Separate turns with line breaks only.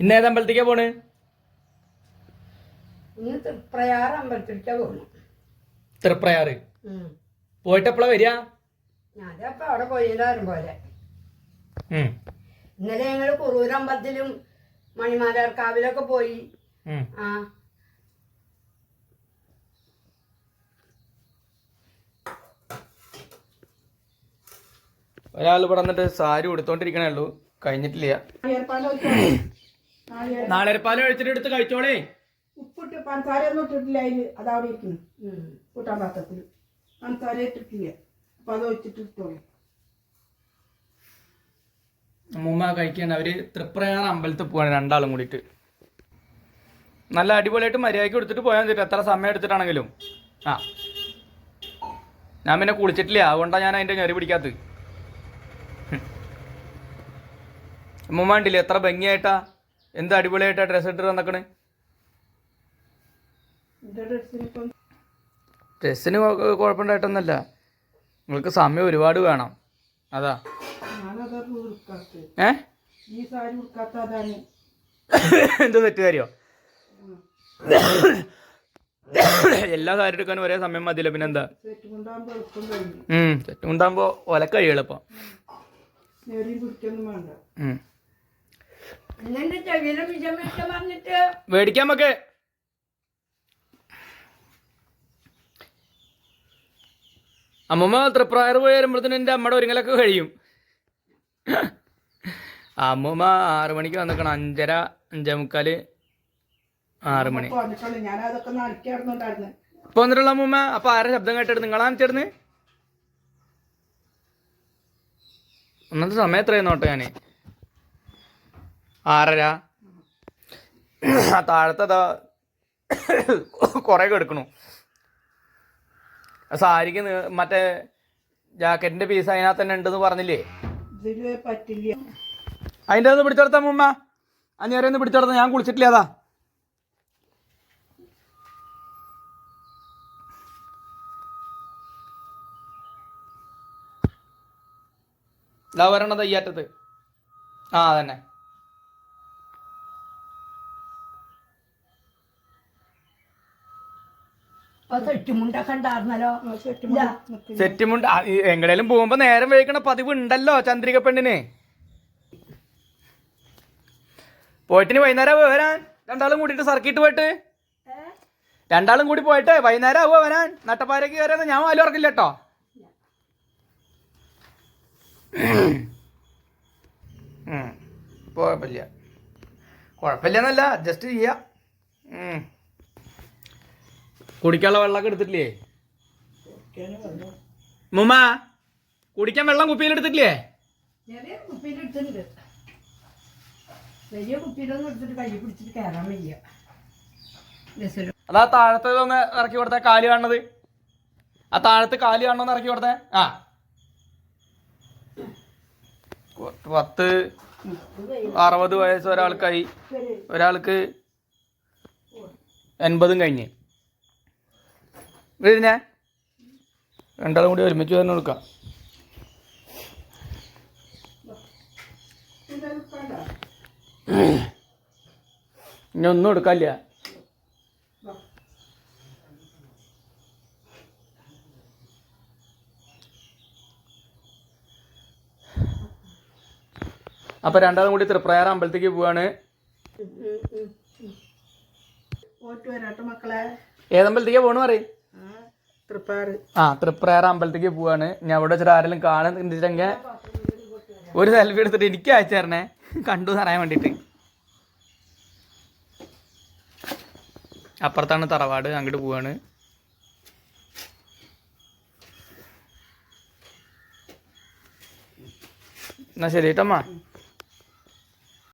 ഇന്ന് ഏത് അമ്പലത്തേക്കാ പോണ്?
തൃപ്രയാർ അമ്പലത്തിലേക്കാ
തൃപ്രയാറ് പോയിട്ട് എപ്പോഴാ വരിക?
ഞാനപ്പോ അവിടെ പോയില്ലാരും പോലെ.
ഉം,
ഇന്നലെ ഞങ്ങൾ കുറൂർ അമ്പലത്തിലും മണിമാലാർക്കാവിലൊക്കെ പോയി. ആ.
ഒരാൾ ഇവിടെ വന്നിട്ട് സാരി ഉടുത്തോണ്ടിരിക്കണേ ഉള്ളൂ. കഴിഞ്ഞിട്ടില്ല. നാളെപ്പാലം ഒഴിച്ചിട്ട് എടുത്ത് കഴിച്ചോളേ.
ഉപ്പിട്ട് പഞ്ചസാരയൊന്നും ഇട്ടിട്ടില്ല അതിൽ അതവിടെ ഇരിക്കുന്നു. കൂട്ടാൻ പാത്രത്തിൽ. പഞ്ചസാര ഇട്ടിട്ടില്ല. അപ്പൊ അത് ഒഴിച്ചിട്ട് ഇട്ടോളൂ
അമ്മൂമ്മ കഴിക്കാൻ അവർ തൃപ്രയാർ അമ്പലത്തിൽ പോവാണ് രണ്ടാളും കൂടിട്ട് നല്ല അടിപൊളിയായിട്ട് മര്യാദയ്ക്ക് കൊടുത്തിട്ട് പോയാൽ മതി എത്ര സമയം എടുത്തിട്ടാണെങ്കിലും. ആ. ഞാൻ പിന്നെ കുളിച്ചിട്ടില്ല. അതുകൊണ്ടാണ് ഞാൻ അതിന്റെ ഞെറി പിടിക്കാത്തത്. അമ്മൂമ്മ കണ്ടില്ലേ എത്ര ഭംഗിയായിട്ടാ? എന്ത് അടിപൊളിയായിട്ടാ ഡ്രസ്സ് ഇട്ട്
നടക്കണേ ഡ്രസ്സിന്
കുഴപ്പമുണ്ടായിട്ടൊന്നല്ല നിങ്ങൾക്ക് സമയം ഒരുപാട് വേണം. അതാ. ഏ? എന്ത് തെറ്റുകാരിയോ എല്ലാ സാരി എടുക്കാനും ഒരേ സമയം മതിയല്ലോ പിന്നെന്താ?
സെറ്റ് കൊണ്ടാകുമ്പോ എളുപ്പം. കഴിഞ്ഞു
മക്കെ അമ്മമ്മ തൃപ്രായർ പോയി വരുമ്പോഴത്തേനും എന്റെ അമ്മയുടെ ഒരുങ്ങലൊക്കെ കഴിയും. അമ്മമ്മ ആറു മണിക്ക് വന്നിക്കണം അഞ്ചര അഞ്ചേ മുക്കാൽ ആറു മണി.
ഞാൻ
ഇപ്പൊ വന്നിട്ടുള്ള അമ്മമ്മ അപ്പൊ ആരെ ശബ്ദം കേട്ടിട്ട് നിങ്ങളാണ് ചേർന്ന് ഒന്നത്തെ സമയം എത്രയെന്ന് നോട്ടെ ഞാൻ. ആറര. താഴത്തതാ കൊറേ കെടുക്കണു സാരിക്ക് മറ്റേ ജാക്കറ്റിന്റെ പീസ് അതിനകത്ത് തന്നെ ഉണ്ടെന്ന് പറഞ്ഞില്ലേ?
പറ്റില്ല.
അതിന്റെ ഒന്ന് പിടിച്ചെടുത്ത മുമ്മ അഞ്ഞേരെ ഒന്ന് പിടിച്ചെടുത്ത ഞാൻ കുളിച്ചിട്ടില്ല അതാ. ഇതാ വരണത് ഈ അറ്റത്ത്. ആ അതന്നെ. സെറ്റുമുണ്ട് എങ്ങടേലും പോകുമ്പോ നേരം വഴിക്കണ പതിവ് ഉണ്ടല്ലോ ചന്ദ്രിക പെണ്ണിന്. പോയിട്ടിന് വൈകുന്നേരം ആവുക വരാൻ? രണ്ടാളും കൂടിയിട്ട് സർക്കിട്ട് പോയിട്ട്. രണ്ടാളും കൂടി പോയിട്ട് വൈകുന്നേരം ആവുക വരാൻ? നട്ടപ്പാരക്ക് കയറിയെന്ന് ഞാൻ വാലും ഇറക്കില്ല കേട്ടോ ഉം. കുഴപ്പമില്ല കുഴപ്പമില്ലെന്നല്ല അഡ്ജസ്റ്റ് ചെയ്യാം. ഉം. കുടിക്കാനുള്ള വെള്ളമൊക്കെ എടുത്തിട്ടില്ലേ? മുമ്മ കുടിക്കാൻ വെള്ളം കുപ്പിയിൽ എടുത്തിട്ടില്ലേ? അതാ താഴത്തെ ഒന്ന് ഇറക്കി കൊടുത്തേ കാൽ കാണുന്നത്. ആ താഴത്ത് കാൽ കാണണമെന്ന് ഇറക്കി കൊടുത്തേ. ആ. പത്ത് അറുപത് വയസ്സ് ഒരാൾക്കായി. ഒരാൾക്ക് എൺപതും കഴിഞ്ഞ്. ഇതിനെ രണ്ടാളും കൂടി ഒരുമിച്ച് തന്നെ കൊടുക്കാം ഇനി ഒന്നും എടുക്കാല്ല അപ്പൊ രണ്ടാളും കൂടി തൃപ്രയാർ അമ്പലത്തേക്ക് പോവാണ്. ഏതമ്പലത്തേക്കാ പോണു പറയും. ആ തൃപ്രയർ അമ്പലത്തേക്ക് പോവാണ്. ഞാൻ അവിടെ വെച്ചിട്ട് ആരെങ്കിലും കാണുന്നുണ്ടെങ്കിൽ ഒരു സെൽഫി എടുത്തിട്ട് എനിക്ക് അയച്ചു തരണേ. കണ്ടു എന്ന് അറിയാൻ വേണ്ടിയിട്ട്. അപ്പുറത്താണ് തറവാട്. അങ്ങോട്ട് പോവാണ്. എന്നാ ശരി കേട്ടമ്മ